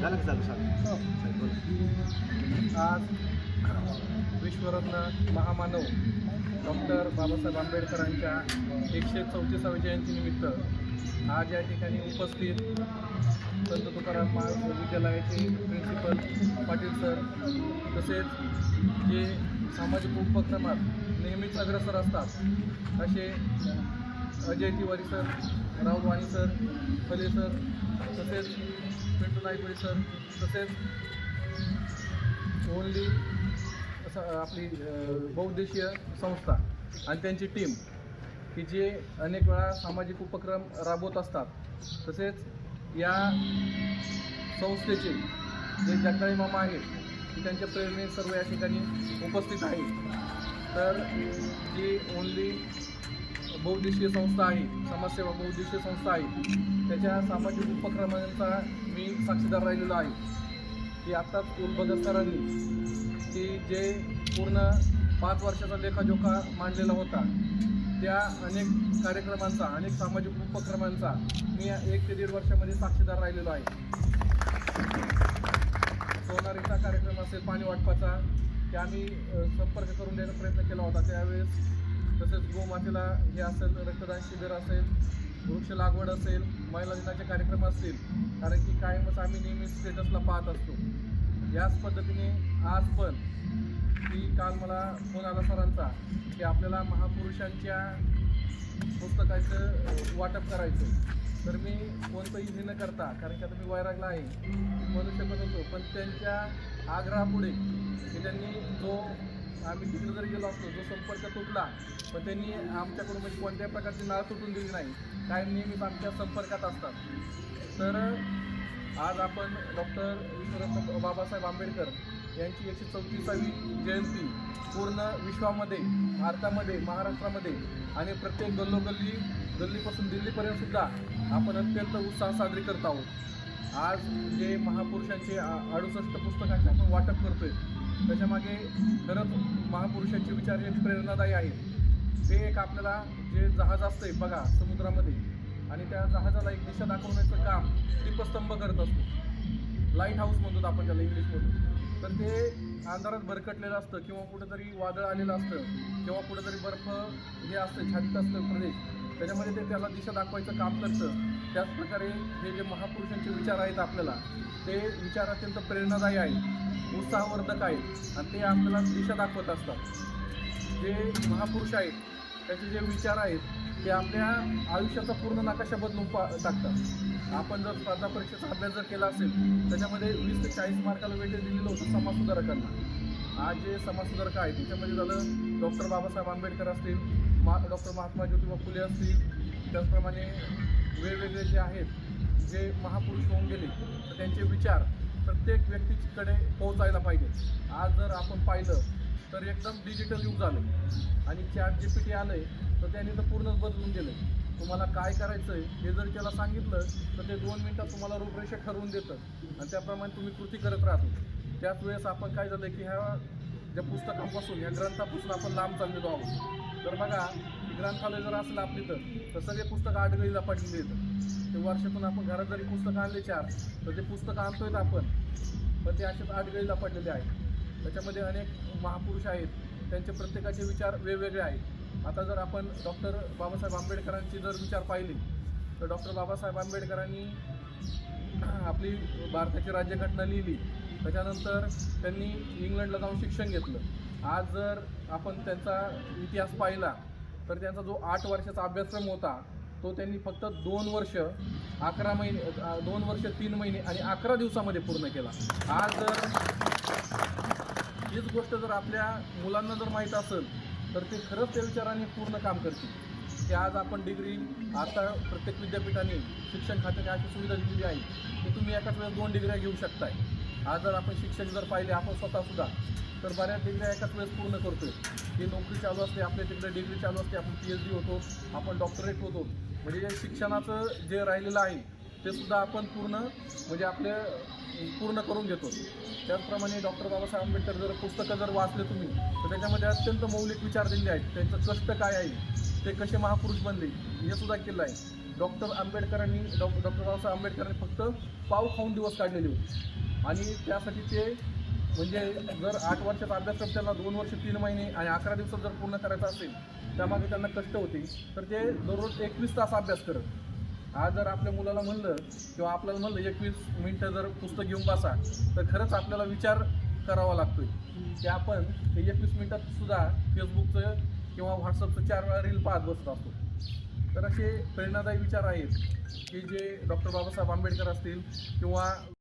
झालं का चालू हो. आज विश्वरत्न महामानव डॉक्टर बाबासाहेब आंबेडकरांच्या एकशे चौतीसाव्या जयंतीनिमित्त आज या ठिकाणी उपस्थित संत तुकाराम महाविद्यालयाचे प्रिन्सिपल पाटील सर तसेच जे सामाजिक उपक्रमात नेहमीच अग्रसर असतात असे Ajay Tiwari sir Rahul Wani sir Phale sir तसेच पिंटू नाईकवडी सर. तसेच ओनली असं आपली अ, बहुउद्देशीय संस्था आणि त्यांची टीम की जे अनेक वेळा सामाजिक उपक्रम राबवत असतात. तसेच या संस्थेचे जे जगदाळी मामा आहेत त्यांच्या प्रेरणे सर्व या ठिकाणी उपस्थित आहे तर जी ओनली बहुउद्देशीय संस्था आहे समाजसेवा बहुउद्देशीय संस्था आहे. त्याच्या सामाजिक उपक्रमांचा मी साक्षीदार राहिलेलो आहे. की आत्ताच भगत सरांनी की जे पूर्ण पाच वर्षाचा लेखाजोखा मांडलेला होता त्या अनेक कार्यक्रमांचा अनेक सामाजिक उपक्रमांचा मी एक ते दीड वर्षामध्ये साक्षीदार राहिलेलो आहे. सोनारीचा कार्यक्रम असेल पाणी वाटपाचा त्या आम्ही संपर्क करून देण्याचा प्रयत्न केला होता. त्यावेळेस तसेच गोमातेला हे असेल रक्तदान शिबिर असेल वृक्ष लागवड असेल महिला दिनाचे कार्यक्रम असतील कारण की कायमच आम्ही नेहमी स्टेटसला पाहत असतो. याच पद्धतीने आज पण की काल मला फोन आला सरांचा की आपल्याला महापुरुषांच्या पुस्तकाचं वाटप करायचं तर मी कोणतंही इझी न करता कारण की आता मी वैरागला आहे म्हणू शकत होतो पण त्यांच्या आग्रहापुढे की त्यांनी जो आम्ही तिकडे जरी गेलो असतो जो संपर्क तुटला पण त्यांनी आमच्याकडून म्हणजे कोणत्याही प्रकारची नाळ तुटून दिली नाही. काय नेहमीच आमच्या संपर्कात असतात. तर आज आपण डॉक्टर विश्वरत्न बाबासाहेब आंबेडकर यांची एकशे चौतीसावी जयंती पूर्ण विश्वामध्ये भारतामध्ये महाराष्ट्रामध्ये आणि प्रत्येक गल्लोगल्ली गल्लीपासून दिल्लीपर्यंतसुद्धा आपण अत्यंत उत्साह साजरी करत आहोत. आज जे महापुरुषांचे अडुसष्ट पुस्तकांचे आपण वाटप करतोय त्याच्यामागे खरंच महापुरुषांचे विचार हे प्रेरणादायी आहेत. ते एक आपल्याला जे जहाज असतंय बघा समुद्रामध्ये आणि त्या जहाजाला एक दिशा दाखवण्याचं काम दीपस्तंभ करत असतो. लाइट हाऊस म्हणतो आपण त्याला इंग्लिशमधून तर ते अंधारात भरकटलेलं असतं किंवा कुठंतरी वादळ आलेलं असतं किंवा कुठंतरी बर्फ हे असतं छातीत असतं प्रदेश. त्याच्यामध्ये ते त्याला दिशा दाखवायचं काम करतं. त्याचप्रकारे हे जे महापुरुषांचे विचार आहेत आपल्याला ते विचार अत्यंत प्रेरणादायी आहेत उत्साहवर्धक आहेत आणि ते आपल्याला दिशा दाखवत असतात. जे महापुरुष आहेत त्याचे जे विचार आहेत ते आपल्या आयुष्याचा पूर्ण नकाशा बदलून पा टाकतात. आपण जर स्पर्धा परीक्षेचा अभ्यास जर केला असेल त्याच्यामध्ये वीस ते चाळीस मार्काला वेटेज दिलेलं होतं समाजसुधारकांना. आज जे समाजसुधारक आहेत त्याच्यामध्ये झालं डॉक्टर बाबासाहेब आंबेडकर असतील मा डॉक्टर महात्मा ज्योतिबा फुले असतील त्याचप्रमाणे वेगवेगळे जे आहेत जे महापुरुष होऊन गेले तर त्यांचे विचार प्रत्येक व्यक्तीकडे पोहोचायला पाहिजे आज जर आपण पाहिलं तर एकदम डिजिटल युग झालं आणि चॅट जी पी टी आलं आहे तर त्यांनी तर पूर्णच बदलून गेलं तुम्हाला काय करायचं आहे हे जर त्याला सांगितलं तर ते दोन मिनटात तुम्हाला रूपरेषा ठरवून देतं. आणि त्याप्रमाणे तुम्ही कृती करत राहतो. त्याच वेळेस आपण काय झालं की ह्या त्या पुस्तकांपासून या ग्रंथापासून आपण लांब चाललेलो आहोत. तर बघा ग्रंथालय जर असेल आपली तर तर सगळे पुस्तकं आडगळीला पडलेली आहेत. ते वर्षातून आपण घरात जरी पुस्तकं आणले चार तर ते पुस्तकं आणतोय आपण. पण ते असेच आडगळीला पडलेले आहेत. त्याच्यामध्ये अनेक महापुरुष आहेत. त्यांचे प्रत्येकाचे विचार वेगवेगळे आहेत. आता जर आपण डॉक्टर बाबासाहेब आंबेडकरांची जर विचार पाहिले तर डॉक्टर बाबासाहेब आंबेडकरांनी आपली भारताची राज्यघटना लिहिली. त्याच्यानंतर त्यांनी इंग्लंडला जाऊन शिक्षण घेतलं. आज जर आपण त्यांचा इतिहास पाहिला तर त्यांचा जो आठ वर्षाचा अभ्यासक्रम होता तो त्यांनी फक्त दोन वर्ष अकरा महिने दोन वर्ष तीन महिने आणि अकरा दिवसामध्ये पूर्ण केला. आज जर हीच गोष्ट जर आपल्या मुलांना जर माहीत असेल तर ते खरंच त्या विचाराने पूर्ण काम करतील. की आज आपण डिग्री आता प्रत्येक विद्यापीठाने शिक्षण खात्याने अशी सुविधा दिलेली आहे की तुम्ही एकाच वेळेस दोन डिग्र्या घेऊ शकताय. आज जर आपण शिक्षक जर पाहिले आपण स्वतःसुद्धा तर बऱ्याच डिग्र्या एकाच वेळेस पूर्ण करतोय. ही नोकरी चालू असते आपल्या तिकडे डिग्री चालू असते आपण पी एच डी होतो आपण डॉक्टरेट होतो. म्हणजे जे शिक्षणाचं जे राहिलेलं आहे ते सुद्धा आपण पूर्ण म्हणजे आपले पूर्ण करून घेतो. त्याचप्रमाणे डॉक्टर बाबासाहेब आंबेडकर जर पुस्तकं जर वाचले तुम्ही तर त्याच्यामध्ये अत्यंत मौलिक विचार दिले आहेत. त्यांचं कष्ट काय आहे? ते कसे महापुरुष बनले? हे सुद्धा केलं आहे. डॉक्टर आंबेडकरांनी डॉ डॉक्टर बाबासाहेब आंबेडकरांनी फक्त पाव खाऊन दिवस काढलेले होते. आणि त्यासाठी ते म्हणजे जर आठ वर्षाचा अभ्यासक्रम त्यांना दोन वर्ष तीन महिने आणि अकरा दिवसात जर पूर्ण करायचा असेल त्यामागे त्यांना कष्ट होते तर ते दररोज एकवीस तास अभ्यास करत. आज जर आपल्या मुलाला म्हणलं किंवा आपल्याला म्हणलं एकवीस मिनटं जर पुस्तक घेऊन बसा तर खरंच आपल्याला विचार करावा लागतोय. की आपण ते एकवीस मिनटात सुद्धा फेसबुकचं किंवा व्हॉट्सअपचं चार वेळा रील पाहत बसत असतो. तर असे प्रेरणादायी विचार आहेत की जे डॉक्टर बाबासाहेब आंबेडकर असतील किंवा